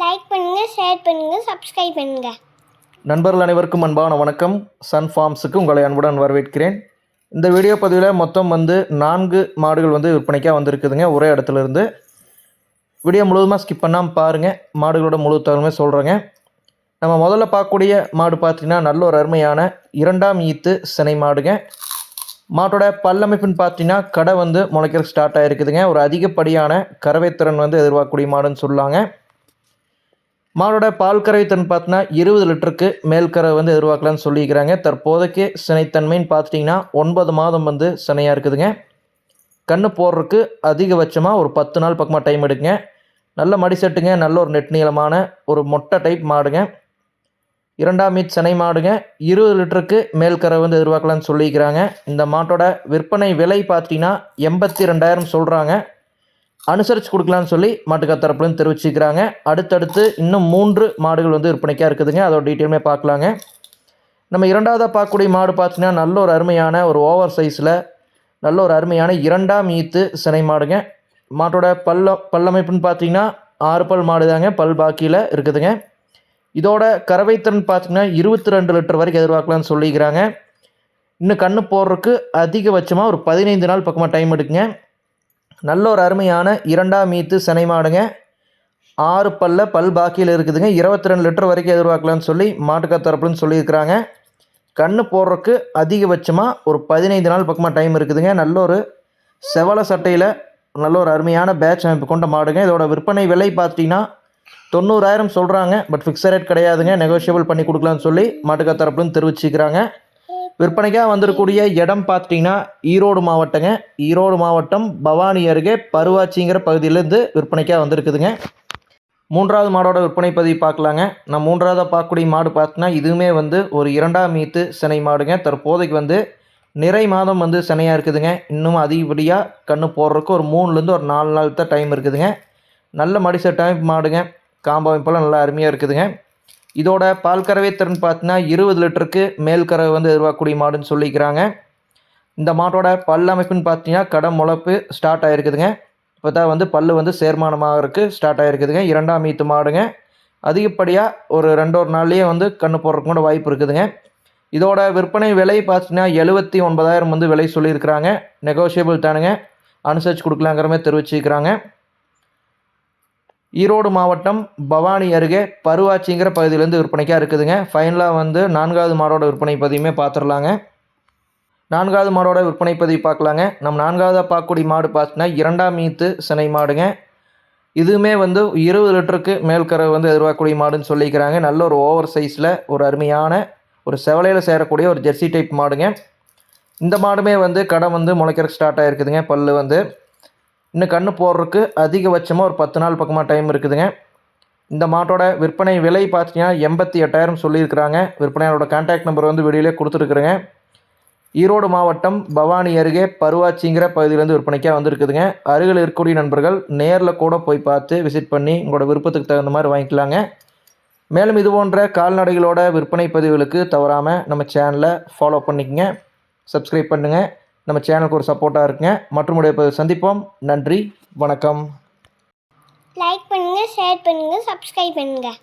Like பண்ணுங்கள் share பண்ணுங்கள் subscribe பண்ணுங்கள் நண்பர்கள் அனைவருக்கும் அன்பான வணக்கம். சன் ஃபார்ம்ஸுக்கு உங்களை அன்புடன் வரவேற்கிறேன். இந்த வீடியோ பதிவில் மொத்தம் வந்து நான்கு மாடுகள் வந்து விற்பனைக்காக வந்திருக்குதுங்க. ஒரே இடத்துலேருந்து. வீடியோ முழுவதுமாக ஸ்கிப் பண்ணாமல் பாருங்கள் மாடுகளோட முழு தகவலுமே சொல்கிறேங்க நம்ம முதல்ல பார்க்கக்கூடிய மாடு பார்த்திங்கன்னா நல்ல ஒரு அருமையான இரண்டாம் ஈத்து சினை மாடுங்க. மாட்டோட பல்லமைப்புன்னு பார்த்தீங்கன்னா கடை வந்து முளைக்கிற ஸ்டார்ட் ஆகிருக்குதுங்க ஒரு அதிகப்படியான கறவைத்திறன் வந்து எதிர்பார்க்கக்கூடிய மாடுன்னு சொல்லாங்க. மாடோட பால் கறவைத்திறன் பார்த்தீங்கன்னா இருபது லிட்டருக்கு மேல் கறவை வந்து எதிர்பார்க்கலாம்னு சொல்லியிருக்கிறாங்க. தற்போதைக்கு சினைத்தன்மைன்னு பார்த்துட்டிங்கன்னா ஒன்பது மாதம் வந்து சினையாக இருக்குதுங்க. கண்ணு போடுறதுக்கு அதிகபட்சமாக ஒரு பத்து நாள் பக்கமாக டைம் எடுக்குங்க. நல்ல மடி செட்டுங்க. நல்ல ஒரு நெட் நீளமான ஒரு மொட்டை டைப் மாடுங்க. இரண்டாம் மீட் சினை மாடுங்க. இருபது லிட்டருக்கு மேல் கறவை வந்து எதிர்பார்க்கலாம்னு சொல்லியிருக்கிறாங்க. இந்த மாட்டோட விற்பனை விலை பார்த்தீங்கன்னா எண்பத்தி ரெண்டாயிரம் சொல்கிறாங்க அனுசரித்து கொடுக்கலான்னு சொல்லி மாட்டுக்கார் தரப்புலேருந்து தெரிவிச்சுக்கிறாங்க. அடுத்தடுத்து இன்னும் மூன்று மாடுகள் வந்து விற்பனைக்காக இருக்குதுங்க. அதோட டீட்டெயிலுமே பார்க்கலாங்க. நம்ம இரண்டாவதாக பார்க்கக்கூடிய மாடு பார்த்தீங்கன்னா நல்ல ஒரு அருமையான ஒரு ஓவர் சைஸில் நல்ல ஒரு அருமையான இரண்டாம் ஈத்து சினை மாடுங்க. மாட்டோட பல்ல பல்லமைப்புன்னு பார்த்தீங்கன்னா ஆறு பல் மாடு தாங்க பல் பாக்கியில் இருக்குதுங்க. இதோட கறவைத்திறன் பார்த்தீங்கன்னா இருபத்தி ரெண்டு லிட்டர் வரைக்கும் எதிர்பார்க்கலாம்னு சொல்லிக்கிறாங்க. இன்னும் கண்ணு போடுறதுக்கு அதிகபட்சமாக ஒரு பதினைந்து நாள் பக்கமாக டைம் எடுக்குங்க. நல்ல ஒரு அருமையான இரண்டாம் மீத்து சினை மாடுங்க. ஆறு பல்ல பல் பாக்கியில் இருக்குதுங்க. இருபத்தி ரெண்டு லிட்டர் வரைக்கும் எதிர்பார்க்கலாம்னு சொல்லி மாட்டுக்கா தரப்புலன்னு சொல்லியிருக்கிறாங்க. கண்ணு போடுறதுக்கு அதிகபட்சமாக ஒரு பதினைந்து நாள் பக்கமாக டைம் இருக்குதுங்க. நல்ல ஒரு செவல சட்டையில் நல்ல ஒரு அருமையான பேட்ச் அமைப்பு கொண்ட மாடுங்க. இதோட விற்பனை விலை பார்த்தீங்கன்னா தொண்ணூறாயிரம் சொல்கிறாங்க பட் ஃபிக்ஸட் ரேட் கிடையாதுங்க. நெகோஷியபிள் பண்ணி கொடுக்கலான்னு சொல்லி மாட்டுக்கா தரப்புலன்னு தெரிவிச்சுக்கிறாங்க விற்பனைக்காக வந்துடக்கூடிய இடம் பார்த்தீங்கன்னா ஈரோடு மாவட்டங்க. ஈரோடு மாவட்டம் பவானி அருகே பருவாச்சிங்கிற பகுதியிலேருந்து விற்பனைக்காக வந்திருக்குதுங்க. மூன்றாவது மாடோட விற்பனை பதிவு பார்க்கலாங்க. நான் மூன்றாவதாக பார்க்கக்கூடிய மாடு பார்த்தோன்னா இதுவுமே வந்து ஒரு இரண்டாம் மீத்து சினை மாடுங்க. தற்போதைக்கு வந்து நிறை மாதம் வந்து சினையாக இருக்குதுங்க. இன்னும் அதிகப்படியாக கண்ணு போடுறதுக்கு ஒரு மூணுலேருந்து ஒரு நாலு நாள் தான் டைம் இருக்குதுங்க. நல்ல மடிச டைம் மாடுங்க. காம்போ அமைப்பெல்லாம் நல்லா அருமையாக இருக்குதுங்க. இதோட பால் கறவை திறன் பார்த்தீங்கன்னா இருபது லிட்டருக்கு மேல் கறவை வந்து எதிர்பார்க்கக்கூடிய மாடுன்னு சொல்லிக்கிறாங்க. இந்த மாட்டோட பல் அமைப்புன்னு பார்த்தீங்கன்னா கடன் முளப்பு ஸ்டார்ட் ஆகிருக்குதுங்க இப்போ தான் வந்து பல் வந்து சேர்மானமாகறதுக்கு ஸ்டார்ட் ஆகிருக்குதுங்க இரண்டாம் மீத்து மாடுங்க. அதிகப்படியாக ஒரு ரெண்டு ஒரு நாள்லேயே வந்து கண்ணு போடுறதுக்கு கூட வாய்ப்பு இருக்குதுங்க. இதோட விற்பனை விலை பார்த்தீங்கன்னா எழுபத்தி ஒன்பதாயிரம் வந்து விலை சொல்லியிருக்கிறாங்க. நெகோஷியபிள் தானுங்க. அனுசரித்து கொடுக்கலாங்கிற மாதிரி தெரிவிச்சிருக்கிறாங்க. ஈரோடு மாவட்டம் பவானி அருகே பருவாச்சிங்கிற பகுதியிலேருந்து விற்பனைக்காக இருக்குதுங்க. ஃபைனலாக வந்து நான்காவது மாடோட விற்பனை பதிவுமே பார்த்துடலாங்க. நான்காவது மாடோட விற்பனை பதிவு பார்க்கலாங்க. நம்ம நான்காவதாக பார்க்கக்கூடிய மாடு பார்த்தீங்கன்னா இரண்டாம் மீத்து சினை மாடுங்க. இதுவுமே வந்து இருபது லிட்டருக்கு மேல் கறவை வந்து எதிர்பார்க்கக்கூடிய மாடுன்னு சொல்லிக்கிறாங்க. நல்ல ஒரு ஓவர் சைஸில் ஒரு அருமையான ஒரு செவலையில் சேரக்கூடிய ஒரு ஜெர்சி டைப் மாடுங்க. இந்த மாடுமே வந்து கடை வந்து முளைக்கிறக்கு ஸ்டார்ட் ஆகிருக்குதுங்க பல் வந்து இன்னும் கண்ணு போடுறதுக்கு அதிகபட்சமாக ஒரு பத்து நாள் பக்கமாக டைம் இருக்குதுங்க. இந்த மாட்டோட விற்பனை விலை பார்த்தீங்கன்னா எண்பத்தி எட்டாயிரம் சொல்லியிருக்கிறாங்க. விற்பனையாளோட கான்டாக்ட் நம்பர் வந்து வெளியிலே கொடுத்துருக்குறேங்க. ஈரோடு மாவட்டம் பவானி அருகே பருவாச்சிங்கிற பகுதியிலேருந்து விற்பனைக்காக வந்திருக்குதுங்க. அருகில் இருக்கக்கூடிய நண்பர்கள் நேரில் கூட போய் பார்த்து விசிட் பண்ணி உங்களோட விருப்பத்துக்கு தகுந்த மாதிரி வாங்கிக்கலாங்க. மேலும் இது போன்ற கால்நடைகளோட விற்பனை பதிவுகளுக்கு தவறாமல் நம்ம சேனலை ஃபாலோ பண்ணிக்கங்க. சப்ஸ்கிரைப் பண்ணுங்கள் நம்ம சேனலுக்கு ஒரு சப்போர்ட்டாக இருக்குங்க மற்றும் சந்திப்போம். நன்றி. வணக்கம். லைக் பண்ணுங்கள் ஷேர் பண்ணுங்கள் சப்ஸ்கிரைப் பண்ணுங்கள்